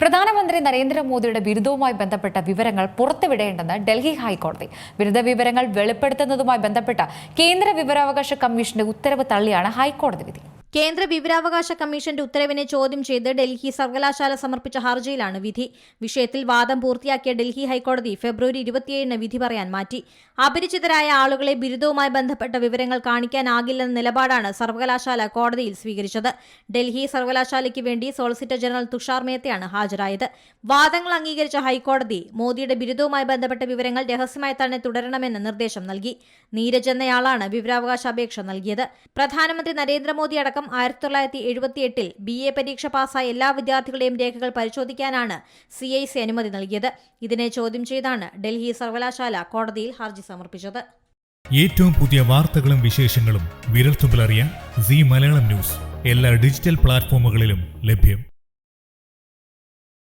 പ്രധാനമന്ത്രി നരേന്ദ്രമോദിയുടെ ബിരുദവുമായി ബന്ധപ്പെട്ട വിവരങ്ങൾ പുറത്തുവിടേണ്ടെന്ന് ഡൽഹി ഹൈക്കോടതി. ബിരുദ വിവരങ്ങൾ വെളിപ്പെടുത്തുന്നതുമായി ബന്ധപ്പെട്ട കേന്ദ്ര വിവരാവകാശ കമ്മീഷന്റെ ഉത്തരവ് തള്ളിയാണ് ഹൈക്കോടതി വിധി. കേന്ദ്ര വിവരാവകാശ കമ്മീഷന്റെ ഉത്തരവിനെ ചോദ്യം ചെയ്ത് ഡൽഹി സർവകലാശാല സമർപ്പിച്ച ഹർജിയിലാണ് വിധി. വിഷയത്തിൽ വാദം പൂർത്തിയാക്കിയ ഡൽഹി ഹൈക്കോടതി ഫെബ്രുവരി ഇരുപത്തിയേഴിന് വിധി പറയാൻ മാറ്റി. അപരിചിതരായ ആളുകളെ ബിരുദവുമായി ബന്ധപ്പെട്ട വിവരങ്ങൾ കാണിക്കാനാകില്ലെന്ന നിലപാടാണ് സർവകലാശാല കോടതിയിൽ സ്വീകരിച്ചത്. ഡൽഹി സർവകലാശാലയ്ക്ക് വേണ്ടി സോളിസിറ്റർ ജനറൽ തുഷാർ മേത്തയാണ് ഹാജരായത്. വാദങ്ങൾ അംഗീകരിച്ച ഹൈക്കോടതി മോദിയുടെ ബിരുദവുമായി ബന്ധപ്പെട്ട വിവരങ്ങൾ രഹസ്യമായി തന്നെ തുടരണമെന്ന് നിർദ്ദേശം നൽകി. നീരജ് എന്നയാളാണ് വിവരാവകാശ അപേക്ഷ നൽകിയത്. പ്രധാനമന്ത്രി നരേന്ദ്രമോദി അടക്കം ആയിരത്തി തൊള്ളായിരത്തി എഴുപത്തിയെട്ടിൽ ബി എ പരീക്ഷ പാസ്സായ എല്ലാ വിദ്യാർത്ഥികളുടെയും രേഖകൾ പരിശോധിക്കാനാണ് സി ഐ സി അനുമതി നൽകിയത്. ഇതിനെ ചോദ്യം ചെയ്താണ് ഡൽഹി സർവകലാശാല കോടതിയിൽ ഹർജി സമർപ്പിച്ചത്. ഏറ്റവും പുതിയ വാർത്തകളും വിശേഷങ്ങളും വിരൽത്തുമ്പിലറിയാൻ സി മലയാളം ന്യൂസ്. എല്ലാ ഡിജിറ്റൽ പ്ലാറ്റ്ഫോമുകളിലും ലഭ്യം.